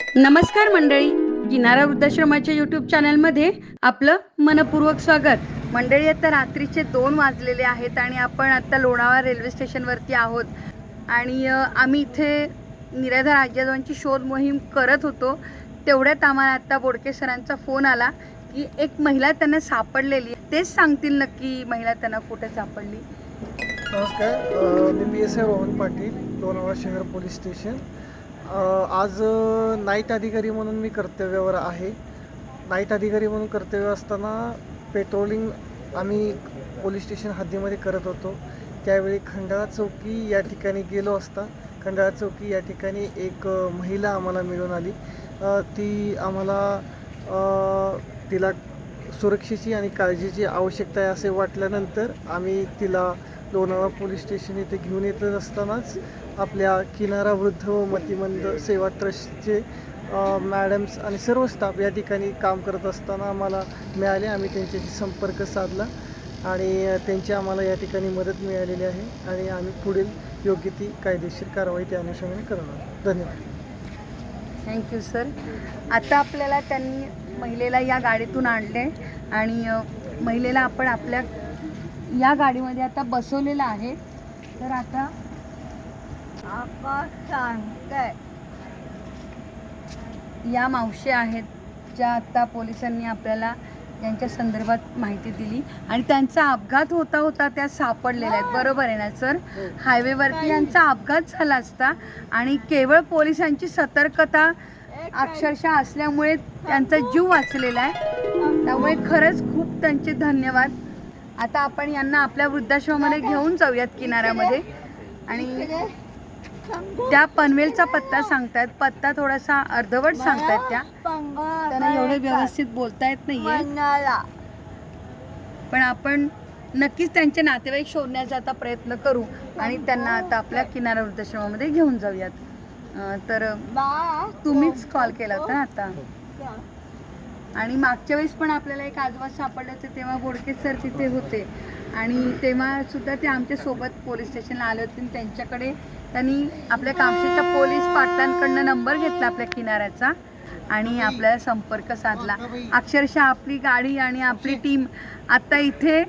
नमस्कार मंडळी. किनारा वृद्धाश्रमाच्या युट्यूब चॅनलमध्ये आपलं मनपूर्वक स्वागत. मंडळी आता रात्रीचे दोन वाजलेले आहेत आणि आपण आता लोणावळा रेल्वे स्टेशनवरती आहोत. आणि आम्ही इथे निराधार आजीआजोबांची शोध मोहीम करत होतो. तेवढ्यात आम्हाला आता बोडके सरांचा फोन आला की एक महिला त्यांना सापडलेली. तेच सांगतील नक्की महिला त्यांना कुठे सापडली. नमस्कार मी P S I Rohan Patil Lonavala शहर पोलीस स्टेशन. आज नाईट अधिकारी म्हणून मी कर्तव्यावर आहे. नाईट अधिकारी म्हणून कर्तव्य असताना पेट्रोलिंग आम्ही पोलीस स्टेशन हद्दीमध्ये करत होतो. त्यावेळी खंडाळा चौकी या ठिकाणी गेलो असता खंडाळा चौकी या ठिकाणी एक महिला आम्हाला मिळून आली. ती आम्हाला तिला सुरक्षेची आणि काळजीची आवश्यकता आहे असे वाटल्यानंतर आम्ही तिला लोणावळा पोलीस स्टेशन इथे घेऊन येत असतानाच आपल्या किनारा वृद्ध व मतिमंद सेवा ट्रस्टचे मॅडम्स आणि सर्व स्टाफ या ठिकाणी काम करत असताना आम्हाला मिळाले. आम्ही त्यांच्याशी संपर्क साधला आणि त्यांची आम्हाला या ठिकाणी मदत मिळालेली आहे आणि आम्ही पुढील योग्य ती कायदेशीर कारवाई त्या अनुषंगाने करणार धन्यवाद. थँक्यू सर आता आपल्याला त्यांनी महिलेला या गाडीतून आणले आणि महिलेला आपण आपल्या या गाडीमध्ये आता बसवलेलं आहे. तर आता या मावशी आहेत ज्या आता पोलिसांनी आपल्याला यांच्या संदर्भात माहिती दिली आणि त्यांचा अपघात होता होता त्या सापडलेल्या आहेत. बरोबर आहे ना सर? हायवेवरती यांचा अपघात झाला असता आणि केवळ पोलिसांची सतर्कता अक्षरशः असल्यामुळे त्यांचा जीव वाचलेला आहे. त्यामुळे खरंच खूप त्यांचे धन्यवाद. आता आपण यांना आपल्या वृद्धाश्रमामध्ये घेऊन जाऊयात किनाऱ्यामध्ये. आणि त्या पनवेलचा पत्ता सांगतायत. पत्ता थोडासा अर्धवट सांगतायत त्या. त्यांना एवढे व्यवस्थित बोलता येत नाहीये. पण आपण नक्कीच त्यांचे नातेवाईक शोधण्याचा आता प्रयत्न करू आणि त्यांना आता आपल्या किनारा वृद्धाश्रमामध्ये घेऊन जाऊयात. तर तुम्हीच कॉल केला होता ना आता? आणि मागच्या वेळेस पण आपल्याला एक आजोबा सापडलं होते तेव्हा बोडके सर तिथे होते. आणि तेव्हा सुद्धा ते आमच्यासोबत पोलीस स्टेशनला आले होते आणि त्यांच्याकडे त्यांनी आपल्या कामशेच्या पोलीस पाटलांकडनं नंबर घेतला आपल्या किनाऱ्याचा आणि आपल्याला संपर्क साधला. अक्षरशः आपली गाडी आणि आपली टीम आता इथे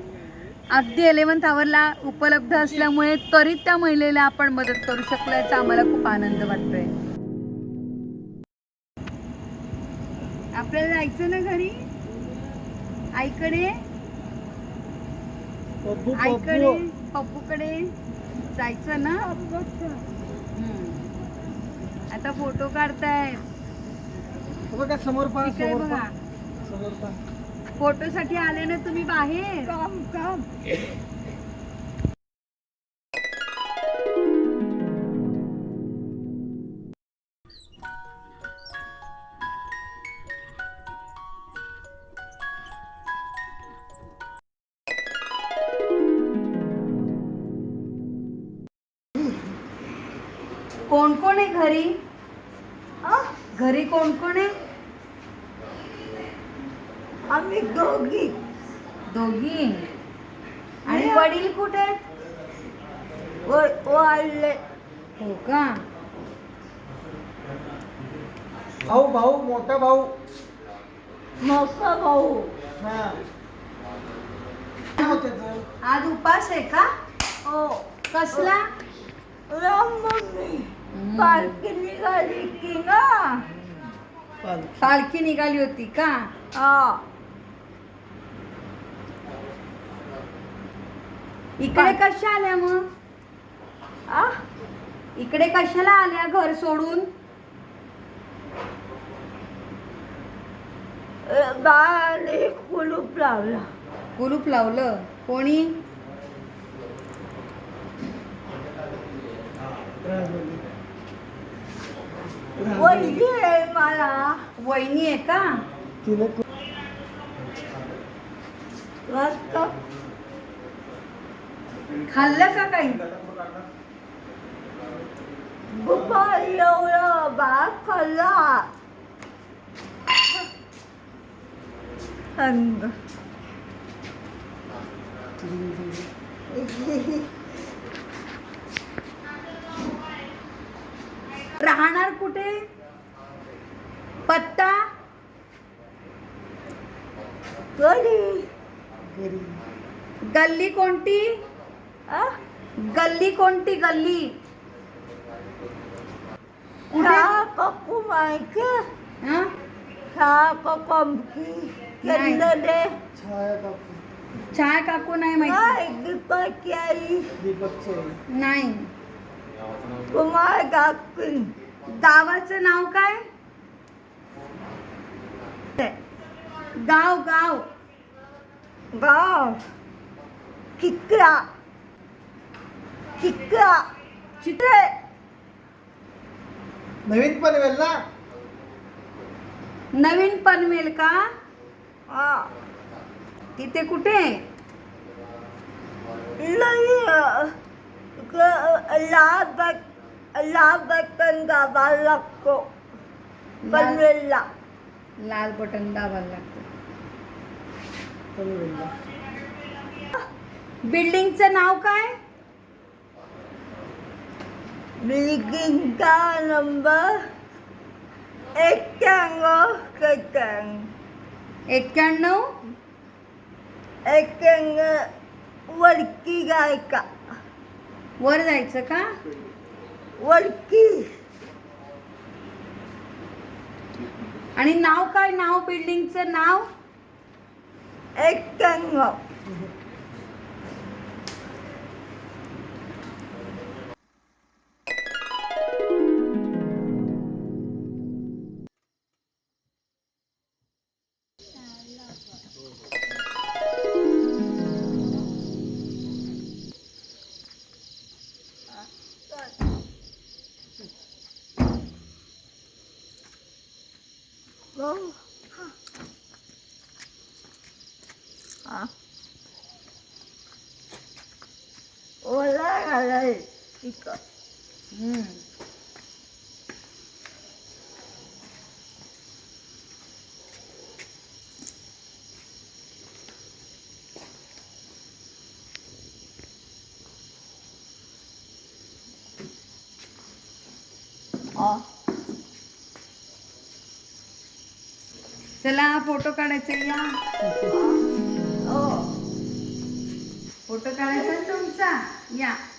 अगदी एलेवन्थ आवरला उपलब्ध असल्यामुळे त्वरित त्या महिलेला आपण मदत करू शकलो याचा आम्हाला खूप आनंद वाटतोय. आपल्याला जायचं ना घरी? आईकडे? पप्पू आईकडे? पप्पू पप्पूकडे जायचं ना? हम्म. आता फोटो काढतायत. हो बघा समोर पहा समोर बघा. पहा. समोर पहा. फोटो साठी आले ना तुम्ही बाहेर? कोण कोण आहे घरी? घरी कोण कोण आहे? आम्ही दोघी. दोघी. आणि वडील कुठे आहेत? व- वाढले. हो का? भाऊ भाऊ मोठा भाऊ. मोठा भाऊ. हा. काय? आज उपास आहे का? हो. कसला? राम मम्मी. पालखी निघाली की ना? पालखी. निघाली होती का? हा. इकडे कशा आल्या मग? आ? इकडे कशाला आल्या घर सोडून? बाळाने कुलूप लावला. कुलूप लावलं. कोणी? वैली आहे मला वहिनी आहे का? मस्त खाल्लं का काही? एवढं बाळ खाल्ला. अंग. राहणार कुठे? पत्ता? घरी गल्ली कोणती? आ? गल्ली कोणती गल्ली? कुठे? चहा कपू माहिती हा? छाया काकू. नाही माहिती. काय दीपक आई नाही. कुमार काकू गावाचं नाव काय? गाव गाव. गाव. चिकला चिकला चित्रे. नवीन पनवेल ना? नवीन पनवेल का? हा. तिथे कुठे? लाभ लाभ गावाला लागतो. पनवेलला. लाल बटन दाबायला लागतं. बिल्डिंगचं नाव काय? बिल्डिंगचा नंबर एक्क्याण्णव सेकंड एक्क्याण्णव? एक्क्याण्णव वडकी गायका. वर जायचं का? वडकी. आणि नाव काय? नाव बिल्डिंगचं नाव? एक हा. ओला घालाय इकडं चला फोटो काढायचा या. फोटो काढायचा आहे तुमचा? या या.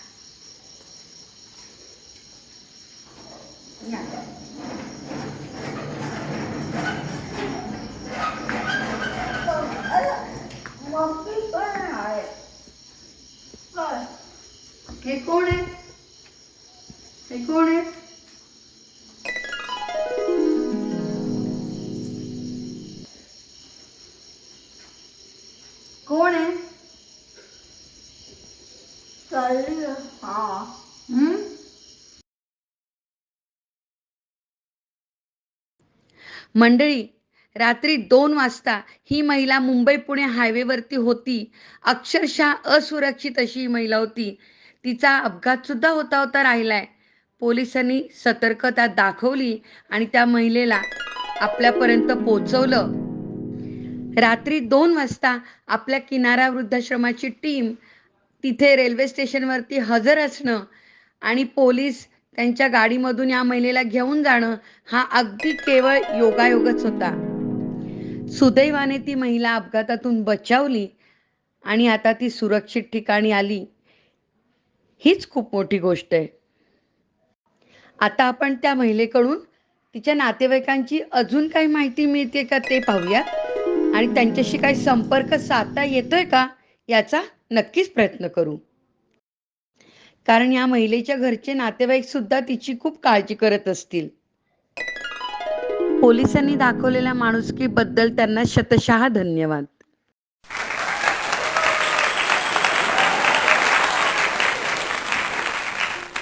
मंडळी रात्री दोन वाजता ही महिला मुंबई पुणे हायवेवरती होती. अक्षरशः असुरक्षित अशी ही महिला होती. तिचा अपघात सुद्धा होता होता राहिलाय. पोलिसांनी सतर्कता दाखवली आणि त्या महिलेला आपल्यापर्यंत पोचवलं रात्री दोन वाजता आपल्या किनारा वृद्धाश्रमाची टीम तिथे रेल्वे स्टेशनवरती हजर असणं आणि पोलीस त्यांच्या गाडीमधून या महिलेला घेऊन जाणं हा अगदी केवळ योगायोगच होता. सुदैवाने ती महिला अपघातातून बचावली आणि आता ती सुरक्षित ठिकाणी आली. हीच खूप मोठी गोष्ट आहे. आता आपण त्या महिलेकडून तिच्या नातेवाईकांची अजून काही माहिती मिळते का ते पाहूया आणि त्यांच्याशी काही संपर्क साधता येतोय का याचा नक्कीच प्रयत्न करू. कारण या महिलेच्या घरचे नातेवाईक सुद्धा तिची खूप काळजी करत असतील. पोलिसांनी दाखवलेल्या माणुसकीबद्दल त्यांना शतशः धन्यवाद.